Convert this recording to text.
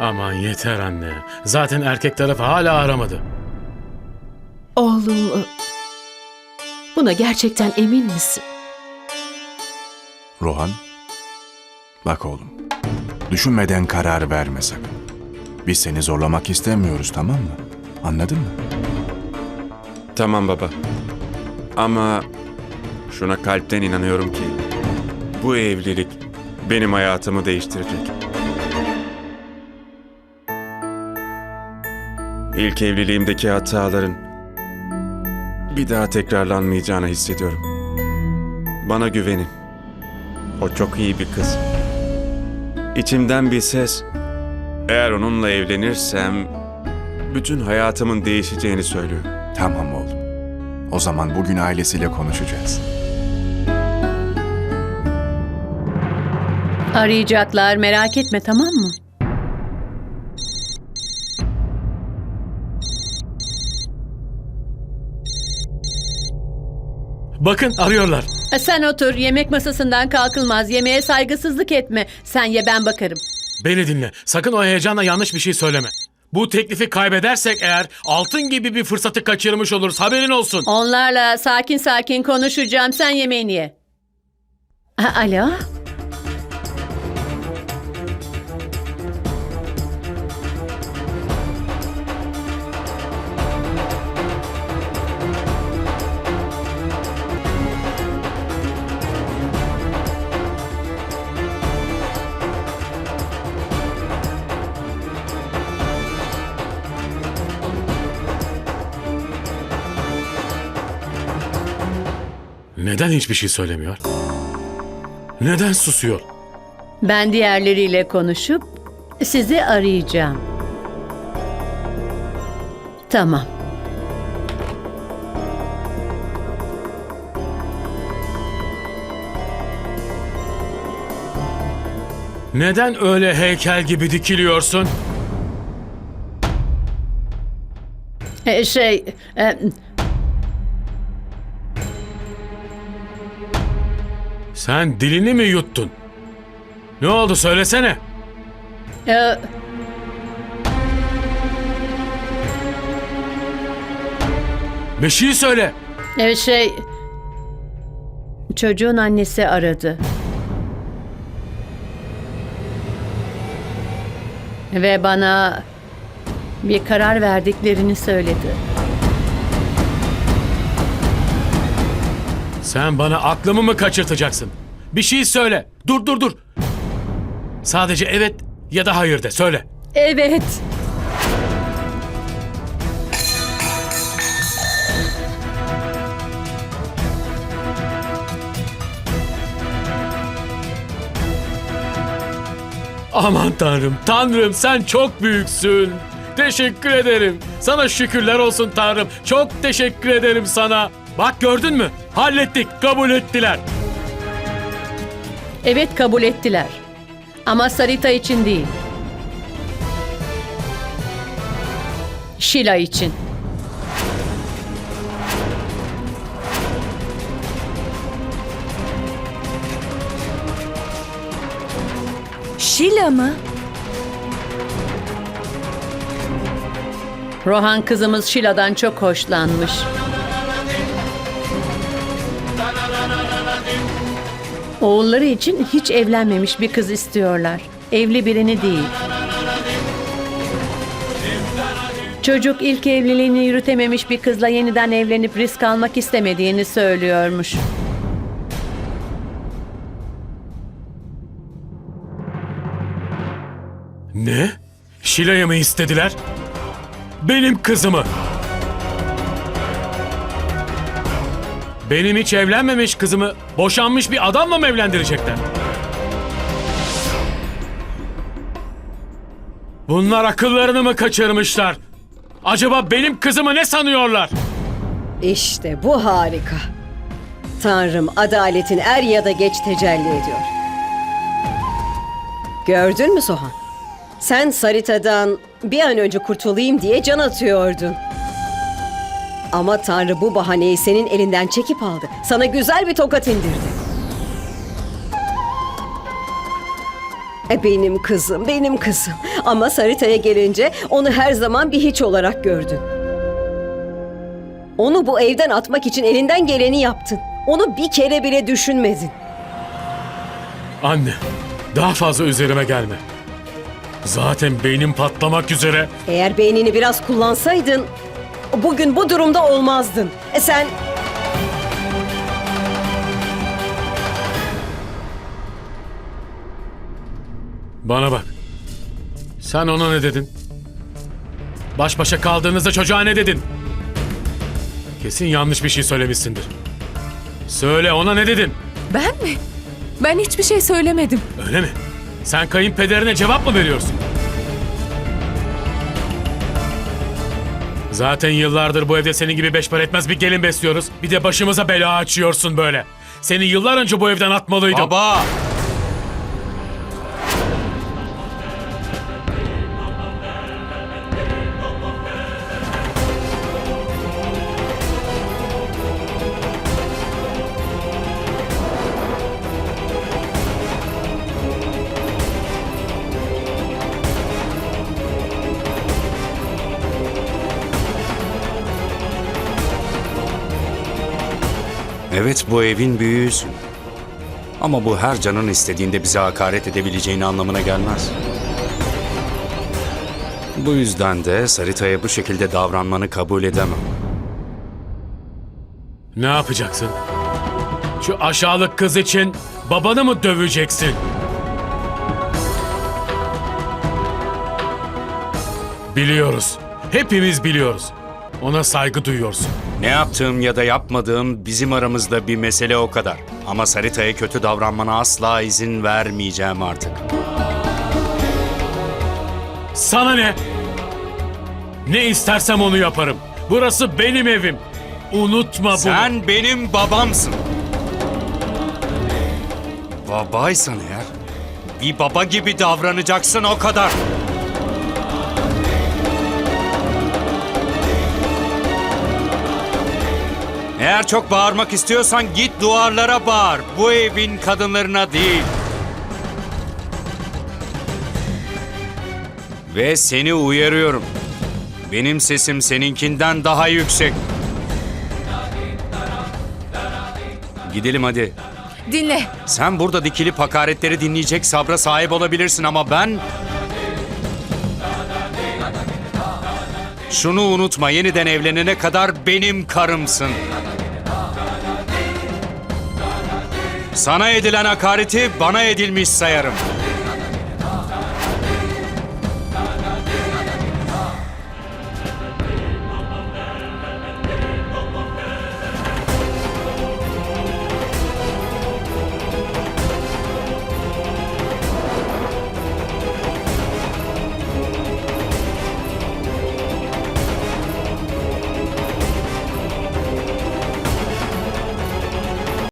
Aman yeter anne. Zaten erkek tarafı hala aramadı. Oğlum, buna gerçekten emin misin? Rohan, bak oğlum. Düşünmeden karar verme sakın. Biz seni zorlamak istemiyoruz tamam mı? Anladın mı? Tamam baba. Ama şuna kalpten inanıyorum ki bu evlilik benim hayatımı değiştirecek. İlk evliliğimdeki hataların bir daha tekrarlanmayacağını hissediyorum. Bana güvenin. O çok iyi bir kız. İçimden bir ses eğer onunla evlenirsem bütün hayatımın değişeceğini söylüyor. Tamam oğlum. O zaman bugün ailesiyle konuşacağız. Arayacaklar merak etme tamam mı? Bakın arıyorlar. E, Sen otur yemek masasından kalkılmaz yemeğe saygısızlık etme. Sen ye ben bakarım. Beni dinle. Sakın o heyecanla yanlış bir şey söyleme. Bu teklifi kaybedersek eğer altın gibi bir fırsatı kaçırmış oluruz. Haberin olsun. Onlarla sakin sakin konuşacağım sen yemeğini ye. Ha, Alo? Neden hiçbir şey söylemiyor? Neden susuyor? Ben diğerleriyle konuşup sizi arayacağım. Tamam. Neden öyle heykel gibi dikiliyorsun? E, şey, e, Sen dilini mi yuttun? Ne oldu söylesene. e, Bir şey söyle. e, şey, çocuğun annesi aradı. Ve bana bir karar verdiklerini söyledi. Sen bana aklımı mı kaçırtacaksın? Bir şey söyle. Dur dur dur. Sadece evet ya da hayır de söyle. Evet. Aman tanrım, tanrım sen çok büyüksün. Teşekkür ederim. Sana şükürler olsun tanrım. Çok teşekkür ederim sana. Bak gördün mü? Hallettik, kabul ettiler. Evet kabul ettiler. Ama Sarita için değil. Sheila için. Şila mı? Rohan kızımız Sheila'dan çok hoşlanmış. Oğulları için hiç evlenmemiş bir kız istiyorlar. Evli birini değil. Çocuk ilk evliliğini yürütememiş bir kızla yeniden evlenip risk almak istemediğini söylüyormuş. Ne? Şile'yi mı istediler? Benim kızımı. Benim hiç evlenmemiş kızımı boşanmış bir adamla mı evlendirecekler? Bunlar akıllarını mı kaçırmışlar? Acaba benim kızımı ne sanıyorlar? İşte bu harika. Tanrım adaletin er ya da geç tecelli ediyor. Gördün mü Sohan? Sen Sarita'dan bir an önce kurtulayım diye can atıyordun. Ama Tanrı bu bahaneyi senin elinden çekip aldı. Sana güzel bir tokat indirdi. E, benim kızım, benim kızım. Ama Sarita'ya gelince onu her zaman bir hiç olarak gördün. Onu bu evden atmak için elinden geleni yaptın. Onu bir kere bile düşünmedin. Anne, daha fazla üzerime gelme. Zaten beynim patlamak üzere. Eğer beynini biraz kullansaydın bugün bu durumda olmazdın. E sen Bana bak. Sen ona ne dedin? Baş başa kaldığınızda çocuğa ne dedin? Kesin yanlış bir şey söylemişsindir. Söyle ona ne dedin? Ben mi? Ben hiçbir şey söylemedim. Öyle mi? Sen kayınpederine cevap mı veriyorsun? Zaten yıllardır bu evde senin gibi beş para etmez bir gelin besliyoruz. Bir de başımıza bela açıyorsun böyle. Seni yıllar önce bu evden atmalıydım. Baba! Evet bu evin büyüğüsün. Ama bu her canın istediğinde bize hakaret edebileceğini anlamına gelmez. Bu yüzden de Sarita'ya bu şekilde davranmanı kabul edemem. Ne yapacaksın? Şu aşağılık kız için babanı mı döveceksin? Biliyoruz. Hepimiz biliyoruz. Ona saygı duyuyorsun. Ne yaptığım ya da yapmadığım bizim aramızda bir mesele o kadar. Ama Sarita'ya kötü davranmana asla izin vermeyeceğim artık. Sana ne? Ne istersem onu yaparım. Burası benim evim. Unutma bunu. Sen benim babamsın. Babaysan eğer bir baba gibi davranacaksın o kadar. Eğer çok bağırmak istiyorsan git duvarlara bağır. Bu evin kadınlarına değil. Ve seni uyarıyorum. Benim sesim seninkinden daha yüksek. Gidelim hadi. Dinle. Sen burada dikilip hakaretleri dinleyecek sabra sahip olabilirsin ama ben... Şunu unutma yeniden evlenene kadar benim karımsın. Sana edilen hakareti bana edilmiş sayarım.